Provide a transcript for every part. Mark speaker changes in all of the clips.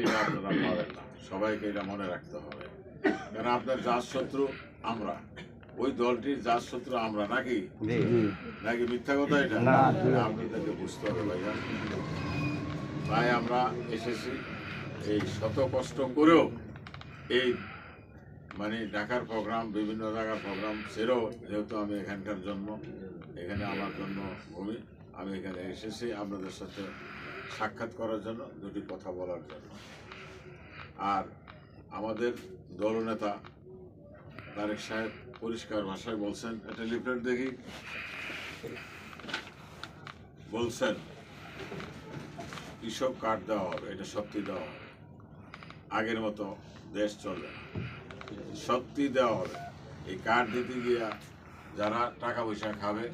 Speaker 1: এটা আপনারা পাবেন না। সবাইকে এটা মনে রাখতে হবে। কারণ আপনার যার শত্রু আমরা। ওই দলটির যার শত্রু আমরা নাকি? নাকি মিথ্যা কথা এটা?
Speaker 2: না।
Speaker 1: আপনাদেরকে বুঝতে হবে ভাইয়া তাই আমরা এসেছি এই শত কষ্ট করেও এই মানে ঢাকার প্রোগ্রাম বিভিন্ন জায়গার প্রোগ্রাম ছেড়েও যেহেতু আমি এখানকার জন্ম এখানে আমার জন্য ভূমি আমি এখানে এসেছি আপনাদের সাথে সাক্ষাৎ করার জন্য, দুটি কথা বলার জন্য। আর আমাদের দলনেতা তারেক সাহেব পরিষ্কার ভাষায় বলছেন, একটা লিফলেট দেখি। বলছেন, কৃষক কার্ড দেওয়া হবে, এটা সত্যি দেওয়া হবে। আগের মতো দেশ চলবে না। সত্যি দেওয়া হবে। এই কার্ড দিতে গিয়া যারা টাকা পয়সা খাবে,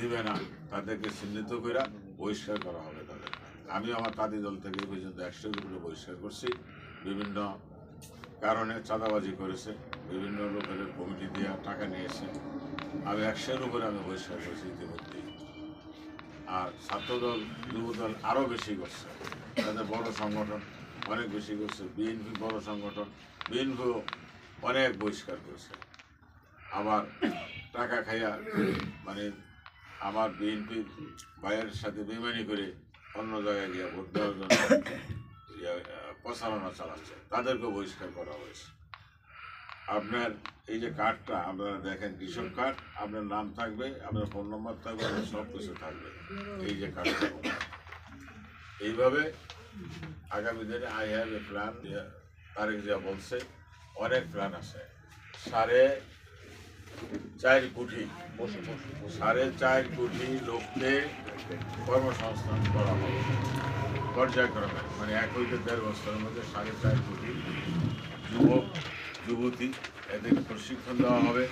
Speaker 1: দিবে না, তাদেরকে চিহ্নিত করে বহিষ্কার করা হবে। আমি আমার তাঁতি দল থেকে এই পর্যন্ত একশো উপরে বহিষ্কার করছি। বিভিন্ন কারণে চাঁদাবাজি করেছে, বিভিন্ন লোকের কমিটি দিয়ে টাকা নিয়েছে। আমি একশোর উপরে আমি বহিষ্কার করেছি ইতিমধ্যেই। আর ছাত্রদল, যুবদল আরও বেশি করছে। তাদের বড় সংগঠন অনেক বেশি করছে। বিএনপি বড় সংগঠন বিএনপিও অনেক বহিষ্কার করছে। আবার টাকা খাইয়া মানে আমার বিএনপি ভাইয়ের সাথে বেমানি করে অন্য জায়গায় গিয়ে ভোট দেওয়ার জন্য প্রচারণা চালাচ্ছে। তাদেরকেও বহিষ্কার করা হয়েছে। আপনার এই যে কার্ডটা আপনারা দেখেন কৃষক কার্ড আপনার নাম থাকবে, আপনার ফোন নম্বর থাকবে সব কিছু থাকবে। এই যে কার্ডটা এইভাবে আগামী দিনে I have a plan Tarique Zia বলছে, অনেক প্ল্যান আছে। সাড়ে চার কোটি। সাড়ে চার কোটি লোককে কর্মসংস্থান করা হবে। পর্যায়ক্রমে মানে এক হইতে দেড় বছরের মধ্যে সাড়ে চার কোটি যুবক যুবতী, এদেরকে প্রশিক্ষণ দেওয়া হবে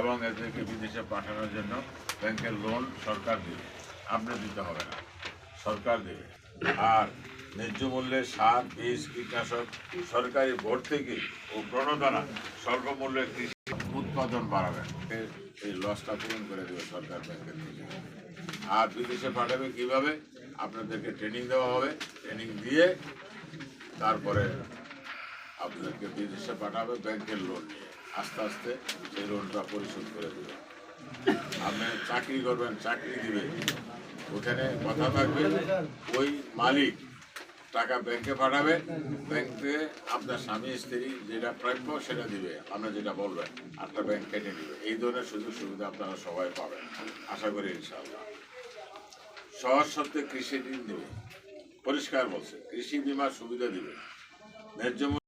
Speaker 1: এবং এদেরকে বিদেশে পাঠানোর জন্য ব্যাংকের লোন সরকার দেবে। আপনি দিতে হবে না, সরকার দেবে। আর ন্যায্য মূল্যে সার, বীজ, কীটনাশক সরকারি থেকে ও প্রণোদনা স্বল্প মূল্যে উৎপাদন বাড়াবে? এই লসটা পূরণ করে দেবে সরকার ব্যাংকের থেকে। আর বিদেশে পাঠাবে কীভাবে? আপনাদেরকে ট্রেনিং দেওয়া হবে। ট্রেনিং দিয়ে তারপরে আপনাদেরকে বিদেশে পাঠাবে ব্যাংকের লোন নিয়ে। আস্তে আস্তে সেই লোনটা পরিশোধ করে দেবে। আপনি চাকরি করবেন, চাকরি দিবে ওখানে কথা থাকবে, ওই মালিক টাকা ব্যাংকে পাঠাবে, ব্যাংকে আপনার স্বামী, স্ত্রী যেটা প্রাপ্য সেটা দিবে, আপনার যেটা বলবেন আপনার ব্যাংক কেটে নেবে এই ধরনের সুযোগ সুবিধা আপনারা সবাই পাবেন, আশা করি ইনশাআল্লাহ। সহজ সত্ত্বে কৃষি ঋণ দেবে। পরিষ্কার বলছে, কৃষি বিমার সুবিধা দিবে। ন্যায্য